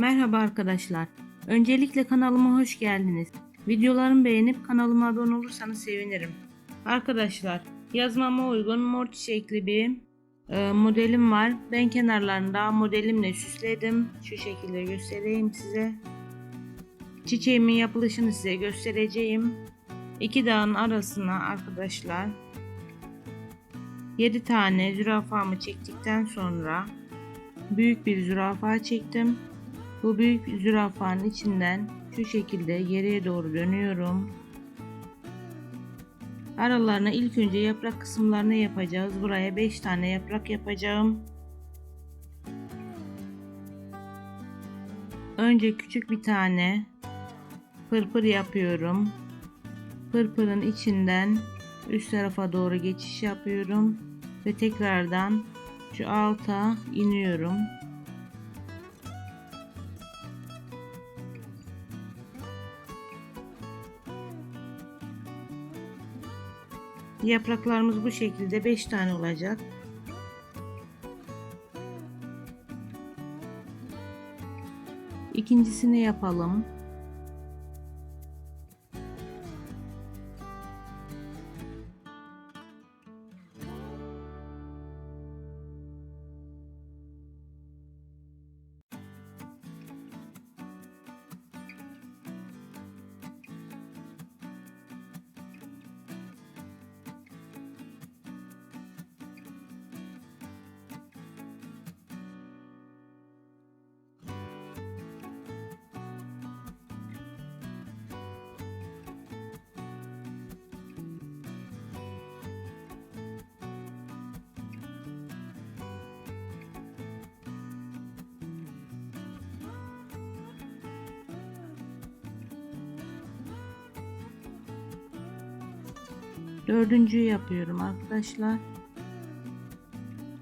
Merhaba arkadaşlar. Öncelikle kanalıma hoş geldiniz. Videolarımı beğenip kanalıma abone olursanız sevinirim. Arkadaşlar yazmama uygun mor çiçekli bir e, modelim var. Ben kenarlarında modelimle süsledim. Şu şekilde göstereyim size. Çiçeğimin yapılışını size göstereceğim. İki dağın arasına arkadaşlar 7 tane zürafamı çektikten sonra büyük bir zürafa çektim. Bu büyük zürafanın içinden şu şekilde geriye doğru dönüyorum. Aralarına ilk önce yaprak kısımlarını yapacağız. Buraya 5 tane yaprak yapacağım. Önce küçük bir tane pırpır yapıyorum. Pırpırın içinden üst tarafa doğru geçiş yapıyorum ve tekrardan şu alta iniyorum. Yapraklarımız bu şekilde 5 tane olacak. İkincisini yapalım. Dördüncüyü yapıyorum arkadaşlar.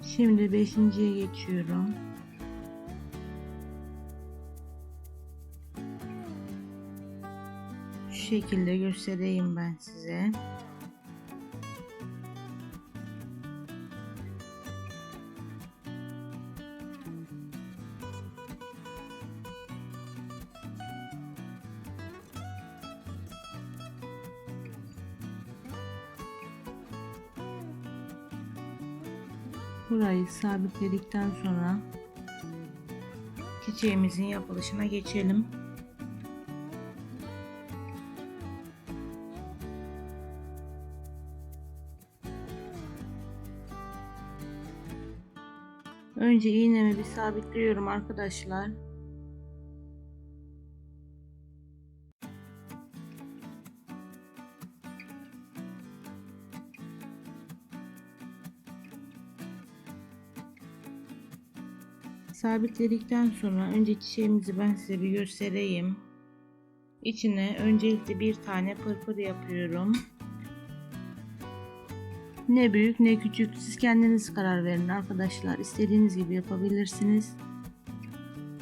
Şimdi beşinciye geçiyorum. Şekilde göstereyim ben size. Burayı sabitledikten sonra çiçeğimizin yapılışına geçelim. Önce iğnemi bir sabitliyorum arkadaşlar. Sabitledikten sonra önce çiçeğimizi ben size bir göstereyim. İçine öncelikle bir tane pırpır yapıyorum. Ne büyük ne küçük siz kendiniz karar verin arkadaşlar. İstediğiniz gibi yapabilirsiniz.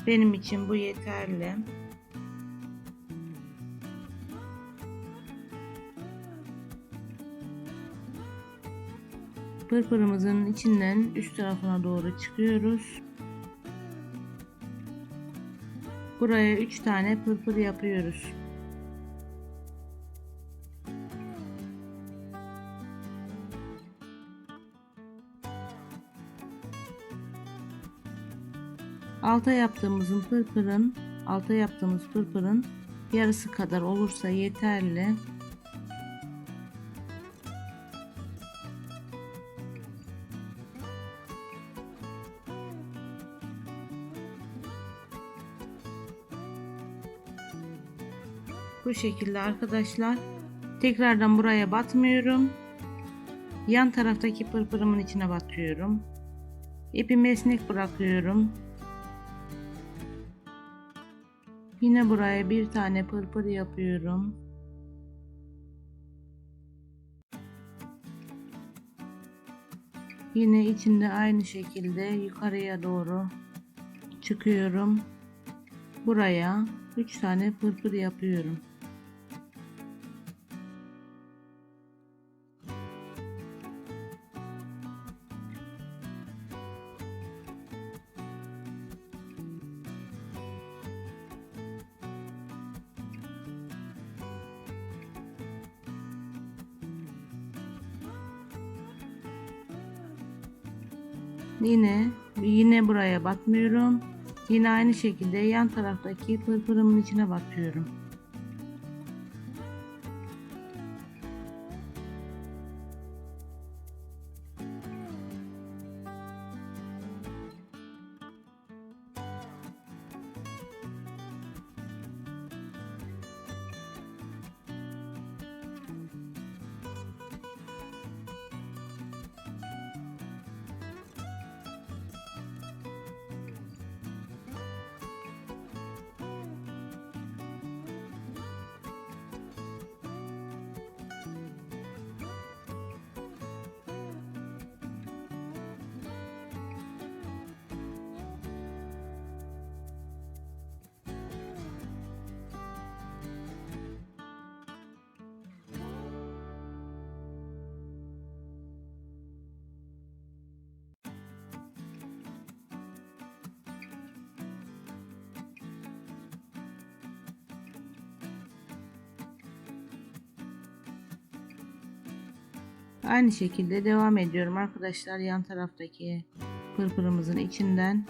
Benim için bu yeterli. Pırpırımızın içinden üst tarafına doğru çıkıyoruz. Buraya 3 tane pırpır yapıyoruz. Alta yaptığımızın pırpırın, alta yaptığımız pırpırın yarısı kadar olursa yeterli. Bu şekilde arkadaşlar. Tekrardan buraya batmıyorum. Yan taraftaki pırpırımın içine batıyorum. İpimi esnek bırakıyorum. Yine buraya bir tane pırpır yapıyorum. Yine içinde aynı şekilde yukarıya doğru çıkıyorum. Buraya 3 tane pırpır yapıyorum. Yine yine buraya batmıyorum. Yine aynı şekilde yan taraftaki pırpırımın içine batıyorum. Aynı şekilde devam ediyorum arkadaşlar yan taraftaki pırpırımızın içinden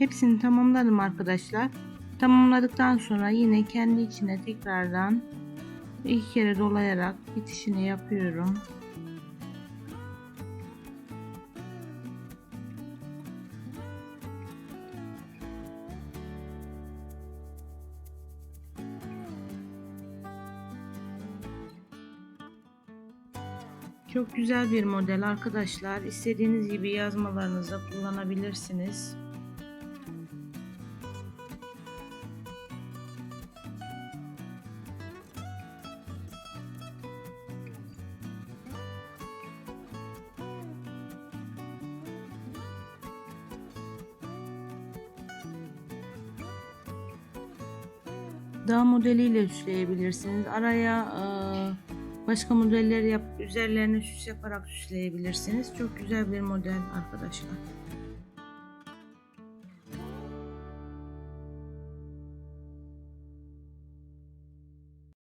Hepsini tamamladım arkadaşlar. Tamamladıktan sonra yine kendi içine tekrardan iki kere dolayarak bitişini yapıyorum. Çok güzel bir model arkadaşlar. İstediğiniz gibi yazmalarınızda kullanabilirsiniz. Dağ modeliyle süsleyebilirsiniz. Araya e, başka modeller yap üzerlerine süs yaparak süsleyebilirsiniz. Çok güzel bir model arkadaşlar.